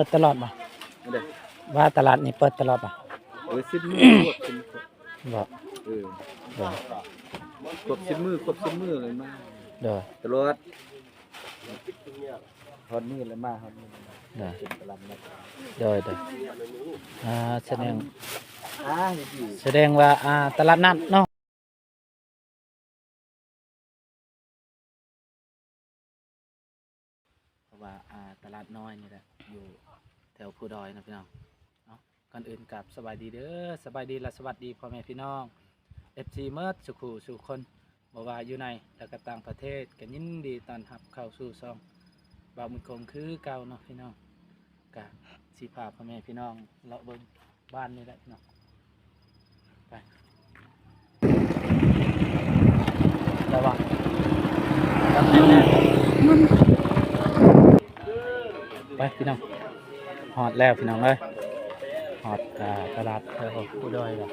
ปิดตลอดบ่เด้อว่าตลาดนี่เปิดตลอดบ่เออสิบมือครบสิบบ่เออเด้อครบสิบมือครบสิบมือเลยมาเด้อตลอดฮอดมือเลยมาฮอดมือเลยมาเด้อเป็นตลาดนัดเด้อเด้ออ่าแสดงอ่านี่พี่แสดงว่าอ่าตลาดนัดเนาะเพราะ ลาดน้อยนี่แหละอยู่แถวภูดอยนะพี่น้องเนาะก่อนอื่นกับสบายดีเด้อสบายดีและสวัสดีพ่อแม่พี่น้อง FC เมิร์ดสุขุสุขคนบว่าอยู่ในและก็ต่างประเทศก็ยินดีตอนรับเข้าสู่ช่องบ่าวมุนคงคือเก่าเนาะพี่น้องกะสิพาพ่อแม่พี่น้องเลาะเบิ่งบ้านนี่แหละพี่น้องไประวังรับแน่ๆ ไปพี่น้องหอดแล้วพี่น้องเลยหอดอ่าตลาดเออผู้ดอยแล้ว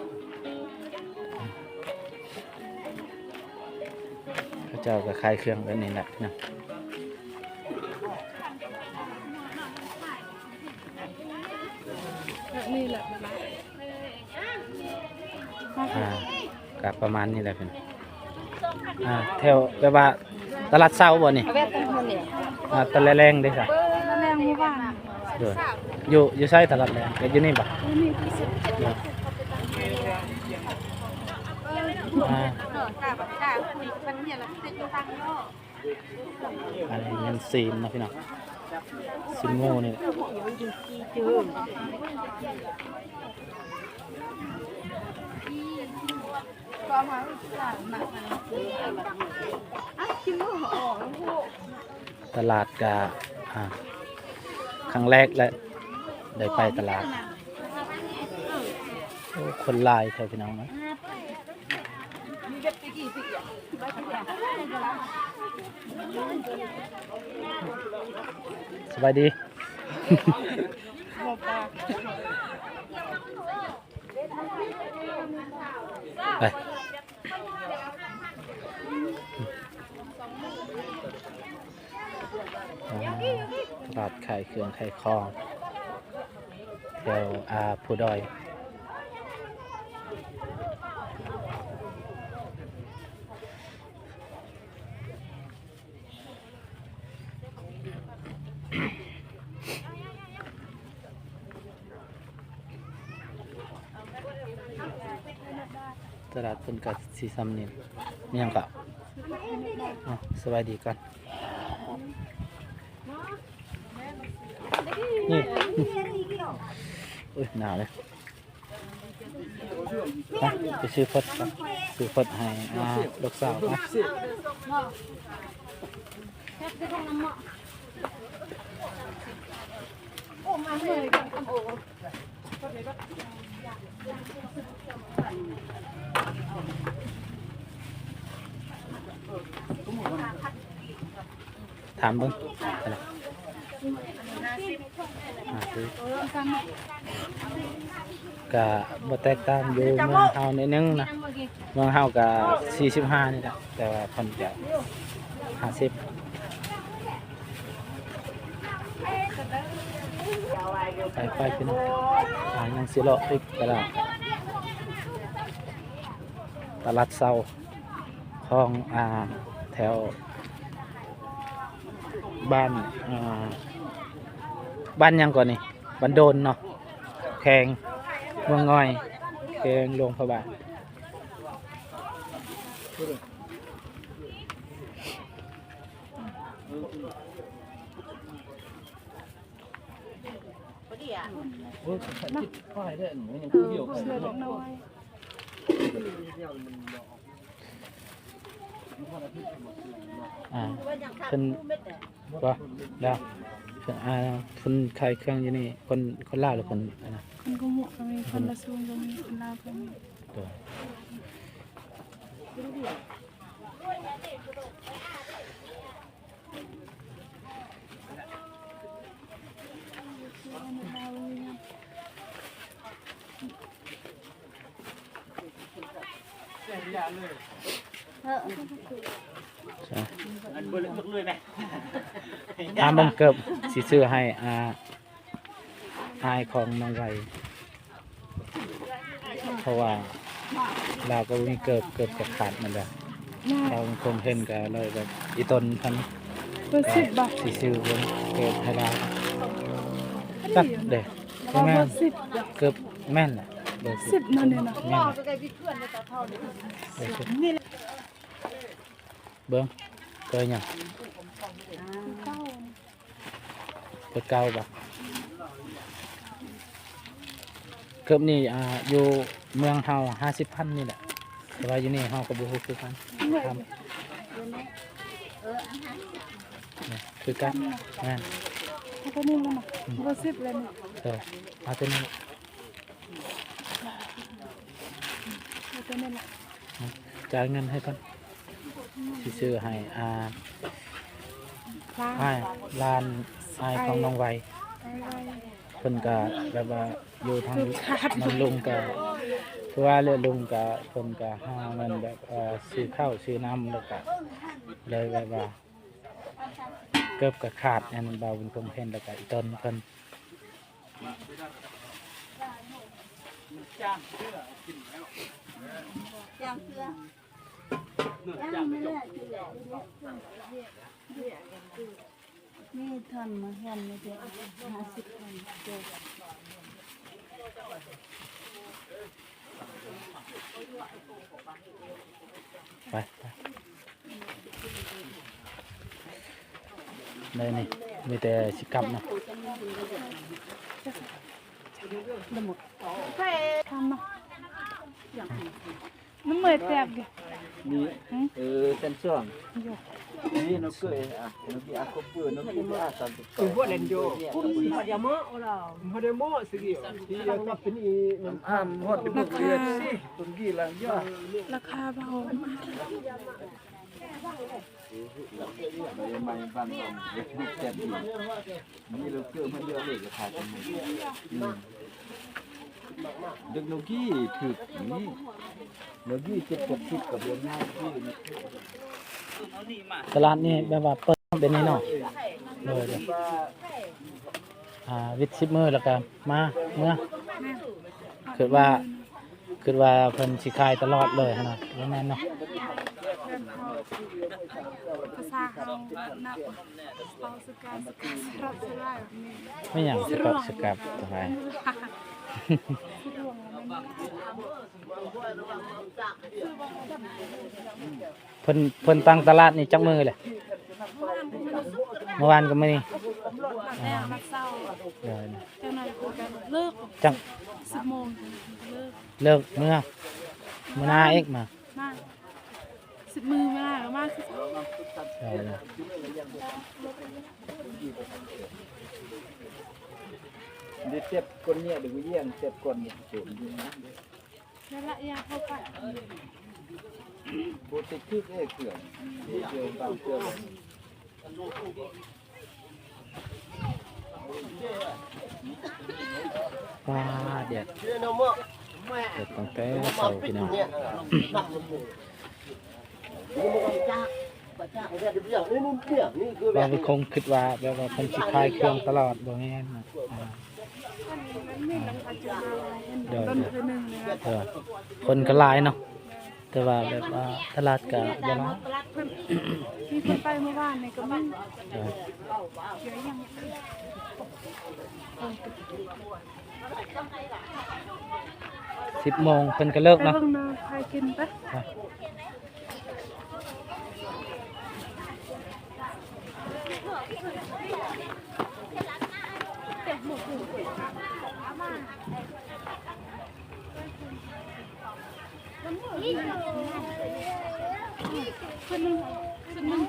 พระเจ้าก็ขายเครื่องไว้นี่แหละพี่น้องอ่ากับประมาณนี้แหละพี่น้องอ่าแถวแปลว่าตลาดเช้าบ่นี่เอาแวะตรงคนเนี่ยอ่าตลาดแรงเด้อค่ะ เออแรงหมู่บ้านเด้ออยู่อยู่ใช่ตลาดแรงก็อยู่นี่บ่นี่ที่สุดเด้ออ่าเออกล้าแบบกล้าคุยกันเนี่ยแล้วจะอยู่ทางนอกอันนี้เงินซีนนะพี่น้องซีนโง่นี่แหละจืดก็มาหลังหนักอะคิดว่าออกแล้วพวกตลาดกะอ่า ครั้งแรกและได้ไปตลาดโอ้คนลายแท้พี่น้องนะมีเด็กกี่ปีอะไม่กี่ปีสบายดี ไปอ่า ตลาดขายเครื่องขายของแถวอาผู้ดอยตลาดเป็นกับสีซ้ำนี่นี่ยังกะอ๋อสบายดีก่อนนี่ อุ้ยหนาวเลยไปไปซื้อฟดครับซื้อฟดให้อาลูกสาวครับโอ้มาเลยกันโอ้ถามเบิ้งอะไร อ่าซื้อกะบ่แตกต่างอยู่เมืองเฮาในนึงนะเมืองเฮากะ45นี่แหละแต่ว่าเพิ่นจะ50ไปไปพี่น้องอ่ายังสิเลาะอีกตลาดตลาดเซาของอ่าแถว บ้านอ่าบ้านหยังก่อนนี่บ้านโดนเนาะแขงเมืองง่อยแขงหลวงพระบาทโอ้ยคิดป้ายได้หนูยังเดียวกัน ว่าแล้วอ่าคนใครเครื่องอยู่นี่คนคนลาวหรือคนอะไรนะคนกุมก็มีคนละซูนก็มีคนลาวก็มีตัวใช่อันเบอร์เล็กเลื่อยไหม ตามบังเกิบสิซื้อให้อ่าอายของน้องไวเพราะว่าเราก็มีเกิบเกิบกับขาดมันแหละน่าเราคงเห็นกันเลยแบบอีตนพันเบอร์สิบบาทสีซื้อเบิ่งเกิบให้เราจักเด็กเบอแม่นร์สิบเกือบแม่นแหละเบอร์สิบนั่นเนี่ยนะแม่นแหละเบอร์สิบเบิ้งเกินยัง เก้าเกิดเก้าบ่เกือบนี่อ่าอยู่เมืองเฮาห้าสิบพันนี่แหละแต่ว่าอยู่นี่เฮาก็บ่ฮู้คือกันเหนื่อยครับเนี่ยคือกันแม่นเอาตัวนี้แล้วนะเบอร์สิบเลยเนี่ยเออเอาตัวนี้เอาตัวนี้แหละจ่ายเงินให้เพิ่นสิซื้อให้อ่าล้างให้ลาน อายของน้องไวอะไรเพิ่นก็แบบว่าอยู่ทางคือขาดมันลุงก็คือว่าเรือลุงก็เพิ่นก็หาเงินแบบเอ่อซื้อข้าวซื้อน้ำแล้วก็เลยแบบว่าเกือบกับขาดอันนั้นเบาเป็นคงเห็นแล้วก็อีต้นเพิ่นย่างเกลือย่างไม่เลือ นี่ทันมาทันมาเดียวห้าสิบทันเดียวไปไปเลยนี่มีแต่สิกลับเนาะทำมาน้ำมือแตกดิ นี่เออเส้นช่วงนี่นกเกยอะนกที่อาคบปืนนกที่อาสันตุก Un po' l'enjo. Parliamo ora. Faremo seguire. Io non finì อ้ามฮอดเป็นเรียนสิตุนกี่ละย่อราคาเบาไม่ไม่ฟังผมเด็กแซ่บดีนี่เราเกือมัน เยอะเลยราคาจังดึกนกี้ถึกนี่นกี้เจ็ดกับสิบกับเดือนหน้าที่ตลาดนี่แบบว่าเปิดเป็นนี่เนาะเลยเลยอ่าวิทย์สิบมือแล้วก็มาเมื่อคือว่าคือว่าเพิ่นสิขายตลอดเลยหั่นนะว่าแม่นเนาะภาษาเขานับเอาสกายสกายสรับสลายแบบนี้ไม่อย่างสกับสกับสบาย เพิ่นเพิ่นตั้งตลาดนี่จักมือเลยเมื่อวานก็ไม่นี่แม่มาเศร้าเดี๋ยวนะเจ้านายคุยกันเลิกจังสิบโมงเลิกเลิกเมื่อมื่อหน้าเอกมามากสิบมือไม่ได้ก็มากสิเดี๋ยวนะเด็กเจ็บคนเนี่ยเด็กเยี่ยงเจ็บคนเนี่ยสูงนะแล้วละยาเข้าไปโบติคือเอ้เขื่อนเขื่อนบางเขื่อนว้าเด็ดเด็ดตั้งแต่เสาพี่น้องเราไปคงคิดว่าแบบว่าเพิ่นสิขายเครื่องตลอดบ่แม่นนะ อ่ามันมีน้ำตาจะมาเห็นเดี๋ยวต้นคือหนึ่งเลยนะเออคนก็หลายเนาะแต่ว่าแบบว่าตลาดก็บ่หลายที่เพิ่นไปเมื่อวานเนี่ยก็มีเออเยอะยังสิบโมงเพิ่นก็เลิกไปเนาะเบิ่งนาใครกินปะ คนหนึ่งคนหนึ่ง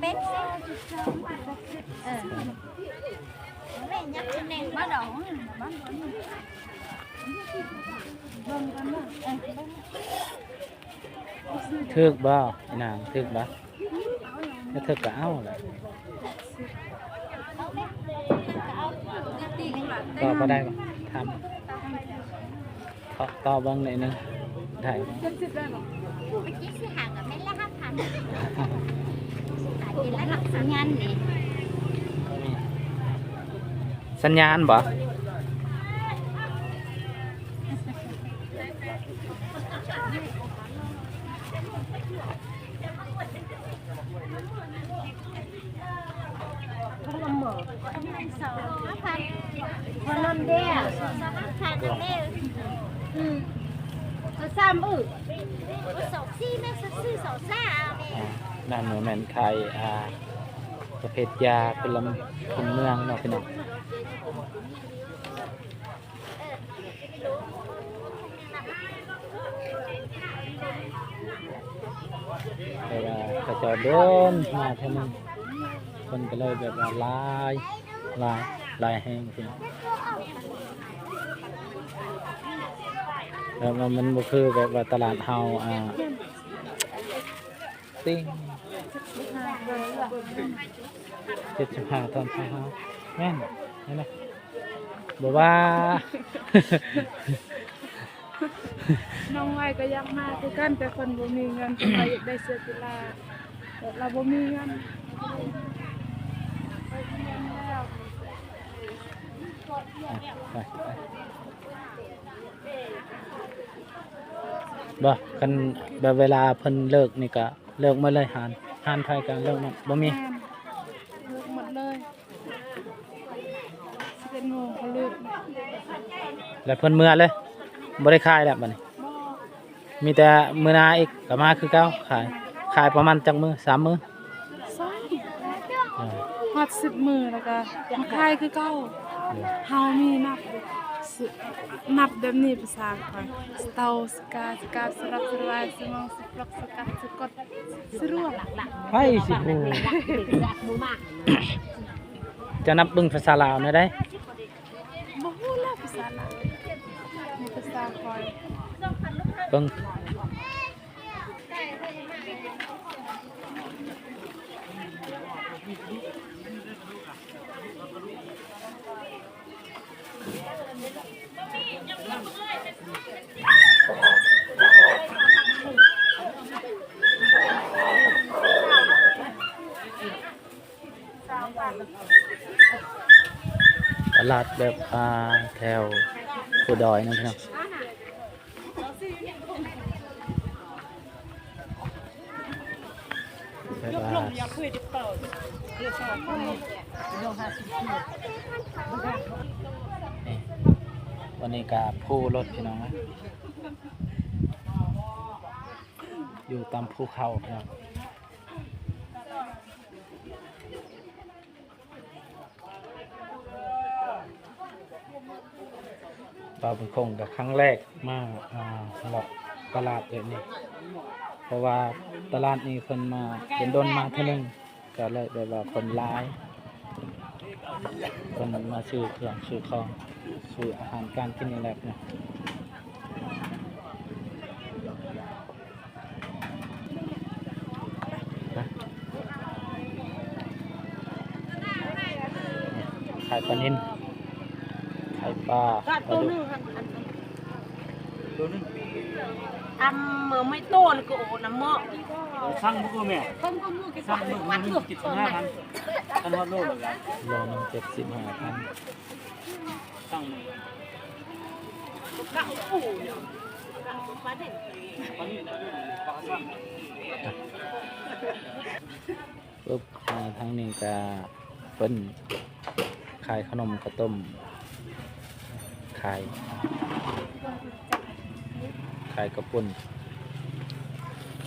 เป็ดเออแม่ยักษ์แน่มาดอ งบ้านเบิ่งกันว่าถึกบ่ไอ้นางถึกบ่แล้วเธอก็เอาแหละต่อบ่ได้บ่ทำต่อต่อเบิ่งหน่อยหนึงได้เจ็ดสิบได้หรอเมื่อกี้สิห่างกับแม่ละห้าพันอาจจะละหลักสัญญาณนี่สัญญาณบ่ เสองห้าพันวันนั้นเดียวสองห้าพันเดียวอืมก็ สามอื้อสองสี่แม่ซื้อสองสามเนี่ยอ่าด้านโน้นแม่นขายอ่าประเภทยาเป็นลำคนเมืองเนาะพี่น้องแต่ว่าเขาเจะเดินมาเท่านั้นคนก็เลยแบบว่าลายลายลายแห้งพี่น้อง แล้วมันบ่คือแบบว่าตลาดเฮาอ่าติ้งเจ็ดสิบห้าตอนเช้าแม่นนั่นแหละบอกว่า น้องไว้ก็ยังมาคือกันแต่คนบ่มีเงินไปอยากได้เสื้อกีฬาแต่เราบ่มีเงินไปเรียนแล้วไป บ่กันแบบเวลาเพิ่นเลิกนี่ก็เลิกมาเลยหานหานไทยกันเลิกหมดบ่มีแม่นเลิกหมดเลยสิเป็นโมงเขาเลิกแล้วเพิ่นเมื่อเลยบ่ได้ขายแล้วบัดนี้บ่มีแต่มื้อหนาอีกก็มาคือเก่าขายขายประมาณจักมื้อสามมื้อสองอ่าฮอดสิบมือแล้วก็มาขายคือเก่าเฮามีนับอยู่สิ นับแบบนี้ภาษาค่อยสเตาสกาสกาสรับสรายสมองสปลอกสกัดสกดสรวงไปสิปูจะนับบิ่งภาษาลาวหน่ยได้บ่ฮู้ล้วภาษาลาวภาษาคอยบิ่ง ตลาดแบบอ่าแถวผู้ดอยนะพี่น้องแบบว่านี่ วันนี้กับผู้รถพี่น้องนะอยู่ตามภูเขาพี่น้องปลาบุญคงกับครั้งแรกมาอ่าสำหรับตลาดแบบนี้เพราะว่าตลาดนี้คนมาเป็นดนมาเท่านึงก็เลยแบบว่าคนร้าย คนมาซื้อเครื่องซื้อของซื้ออาหารการกินนี่แหละเนี่ยนะขายปลานินขายปลาปลาดุก ăn mà mấy tô là cổ nằm mọ สั่งบ่กูแม่ không có mua cái สั่ง quả มื้อ bắt นึง được กิน con ห้า này พัน กันฮอดโลเลยล่ะโลหนึงเจ็ดสิบห้าพันสั่ง cạo củ nhỉ cạo phá đỉnh ตอนนี้ปลาสั่งปุ๊บมาทางนี้ก็เป็นขายขนมข้าวต้มขายขายกระปุ่น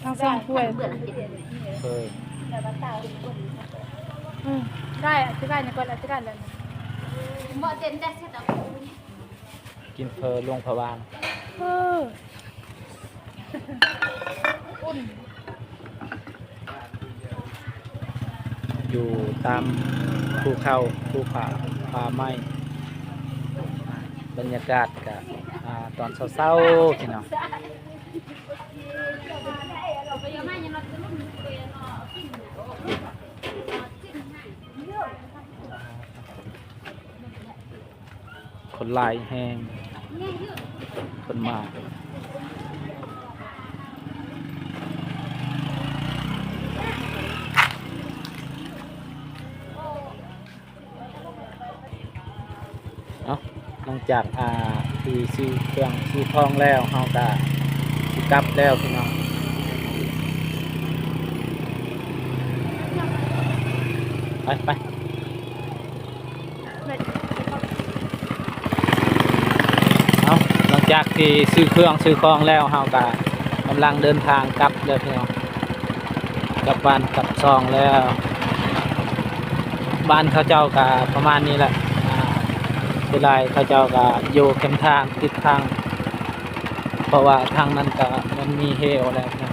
ทั้งสองถ้วยเพิ่มอืม ได้อธิบายหน่อยก่อนอธิบายเลย mọi tiền ra sẽ đóng กินเพอลงพะวางเอออยู่ตามภูเขาภูผาป่าไม้ บรรยากาศกับตอนเศร้าๆพี่น้อง คนลายแห้งคนมาเอาะหลังจากอ่าที่ซื้อเครื่องซื้อทองแล้วเฮาก็สิกลับแล้วพี่น้องไปไป จากที่ซื้อเครื่องซื้อของแล้วเฮากะกำลังเดินทางกลับเด้อพี่น้องกลับบ้านกลับซองแล้ว บ้านเขาเจ้าก็ประมาณนี้แหละเวลาเขาเจ้าก็อยู่เข็มทางติดทาง เพราะว่าทางนั้นก็มันมีเหวแล้วนะ